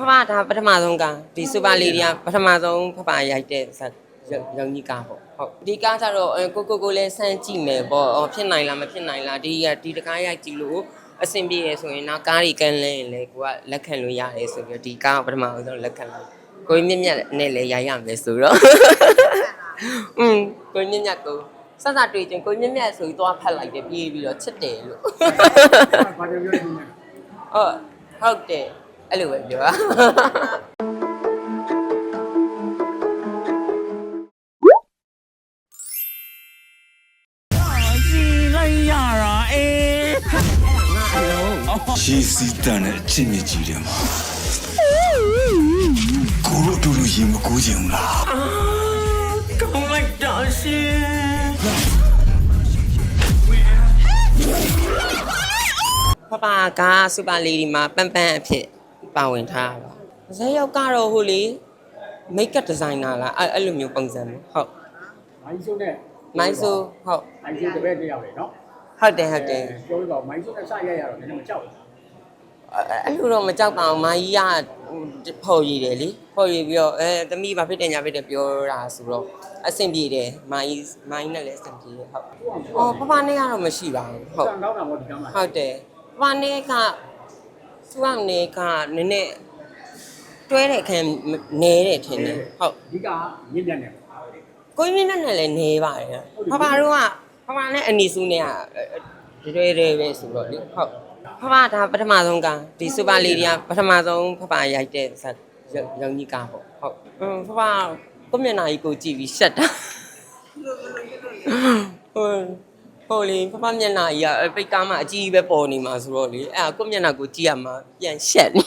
ဖဖဒါပထမဆုံးကဒီစူပါလေးတွေကပထမဆုံးဖဖရိုက်တဲ့ဇက်ရုံကြီးကားပေါ့ဟုတ်ဒီကားကျတော့အဲကိုကိုကိုလည်းစမ်းကြည့်မယ်ပေါ့အော်ဖြစ်နိုင်လားမဖြစ်နိုင်လားဒီကဒီတကားရိုက်ကြည့်လို့အဆင်ပြေရဆိုရင်နောက်ကားတွေကန်းလဲရင်လေကိုကလက်ခံလို့ရတယ်ဆိုပြီးတော့ဒီကားကပထမဆုံးလက်ခံလို့ကိုကြီးမြင့်မြတ်နဲ့လည်းရိုက်ရမယ်ဆိုတော့อืมကိုကြီးမြင့်မြတ်ကိုစစတွေ့ချင်းကိုကြီးမြင့်မြတ်ဆိုပြီးသွားဖတ်လိုက်တယ်ပြေးပြီးတော့ချစ်တယ်လို့ဘာပြောပြောနေလဲဟုတ်ဟုတ်တယ် အဲ့လိုပဲပြောတာရေစီးတန်တဲ့အချင်းမြကြီးတယ်မှာကိုတို့အတူတူရေမကူးချင်ဘူးလားကောင်းလိုက်တာရှင်ပပကစူပါလီဒီမှာပန်းပန်းအဖြစ် ပါဝင်ထားတာပါဇက်ရောက်ကတော့ဟိုလေမိတ်ကပ်ဒီဇိုင်နာလားအဲ့အဲ့လိုမျိုးပုံစံမျိုးဟုတ်မိုင်းစုံနဲ့မိုင်းဆိုဟုတ်မိုင်းစုံတပည့်တယောက်လေနော်ဟုတ်တယ်ဟုတ်တယ်ပြောပြပါမိုင်းစုံနဲ့စရိုက်ရတော့လည်းမကြောက်ဘူးအဲ့အဲ့လိုတော့မကြောက်ပါဘူးမာကြီးကဖော်ရည်တယ်လေဖော်ရည်ပြီးတော့အဲသမီးဘာဖြစ်တယ်ညာဖြစ်တယ်ပြောတာဆိုတော့အဆင်ပြေတယ်မာကြီးမာကြီးနဲ့လည်းအဆင်ပြေတယ်ဟုတ်အော်ပပနဲ့ကတော့မရှိပါဘူးဟုတ်စံကောင်းတာပေါ့ဒီကမ်းမှာဟုတ်တယ်ပပနဲ့က သူကနေကနည်းနည်းတွဲတဲ့ခံနဲတယ်ထင်တယ်ဟုတ်ဒီကမြင့်မြတ်နေကိုကြီးမြင့်နဲ့လည်းနေပါတယ်ပပတို့ကပပနဲ့အနီစုနဲ့ကတွဲတယ်ပဲဆိုတော့လေဟုတ်ဖဖဒါပထမဆုံးကဒီစူပါလေးတွေကပထမဆုံးဖဖရိုက်တဲ့ဇက်ရုံကြီးကားပေါ့ဟုတ်အင်းဖဖကိုမျက်နှာကြီးကိုကြည့်ပြီးရှက်တာဟို ဟိုလေဖဖမျက်နှာကြီးကပိတ်ကားမှအကြီးပဲပေါ်နေမှာဆိုတော့လေအဲ့ဒါကိုမျက်နှာကိုကြည့်ရမှာပြန်ရှက်နေ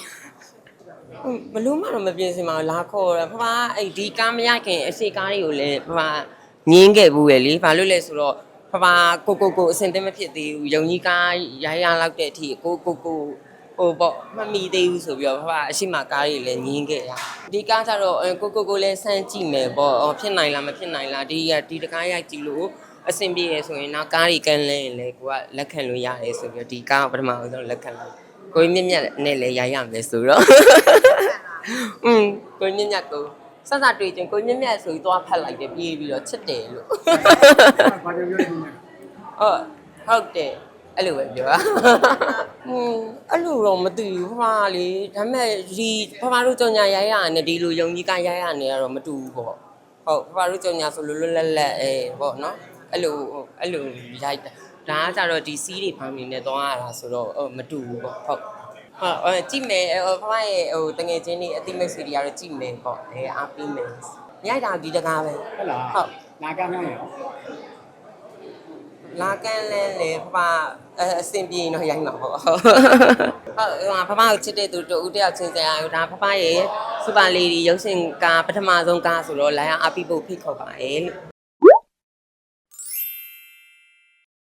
ဘလို့မှတော့မပြင်းစင်ပါဘူးလာခေါ်ရဖဖအဲ့ဒီကားမရခင်အစီကားတွေကိုလည်းဖဖငင်းခဲ့ဘူးလေလေဘာလို့လဲဆိုတော့ဖဖကိုကိုကိုအစင်တင်မဖြစ်သေးဘူးယုံကြီးကားရိုင်းရလောက်တဲ့အထိကိုကိုကိုဟိုပေါ့မမီသေးဘူးဆိုပြီးတော့ဖဖအရှိမကားတွေလည်းငင်းခဲ့ရဒီကားကျတော့အဲကိုကိုကိုလည်းစမ်းကြည့်မယ်ပေါ့အော်ဖြစ်နိုင်လားမဖြစ်နိုင်လားဒီကဒီတကားရိုက်ကြည့်လို့ အဆင်ပြေရဆိုရင်နောက်ကားတွေကန်းလဲရင်လေကိုကလက်ခံလို့ရတယ်ဆိုပြီးတော့ဒီကားကပထမဆုံးလက်ခံလို့ကိုကြီးမြင့်မြတ်နဲ့လည်းရိုက်ရမယ်ဆိုတော့อืมကိုကြီးမြင့်မြတ်ကိုစစတွေ့ချင်းကိုကြီးမြင့်မြတ်ဆိုပြီးသွားဖတ်လိုက်တယ်ပြေးပြီးတော့ချစ်တယ်လို့ဘာပြောပြောနေလဲဟုတ်ဟုတ်တယ်အဲ့လိုပဲပြောတာဟွန်းအဲ့လိုတော့မသိဘူးဖဖလေဒါပေမဲ့ဒီဖဖတို့ကြောင်ညာရိုက်ရနေဒီလိုယုံကြီးကရိုက်ရနေတော့မတူဘူးပေါ့ဟုတ်ဖဖတို့ကြောင်ညာဆိုလွတ်လွတ်လပ်လပ်အဲပေါ့နော် အဲ့လိုအဲ့လိုရိုက်တာဒါကကြတော့ဒီစီးတွေဖမ်းနေနဲ့သွားရတာဆိုတော့ဟိုမတူဘူးပေါ့ဟုတ်ဟုတ်အဲကြည့်မယ်ဟိုဖဖရဲ့ဟိုတငယ်ချင်းတွေအတိမိတ်ဆွေတွေကတော့ကြည့်မယ်ပေါ့အဲအားပေးမယ်ရိုက်တာဒီတကားပဲဟုတ်လားဟုတ်နာကမ်းနေရောလာကန်းလဲလေဖဖအအစင်ပြေရင်တော့ရိုက်မှာပေါ့ဟုတ်ဟုတ်ဖဖကိုချစ်တဲ့သူတူဦးတယောက်ချင်းစရာဒါဖဖရဲ့စူပါလေးဒီရုပ်ရှင်ကားပထမဆုံးကားဆိုတော့လိုင်းအားအပိဖို့ဖိတ်ခေါ်ပါရဲ့လို့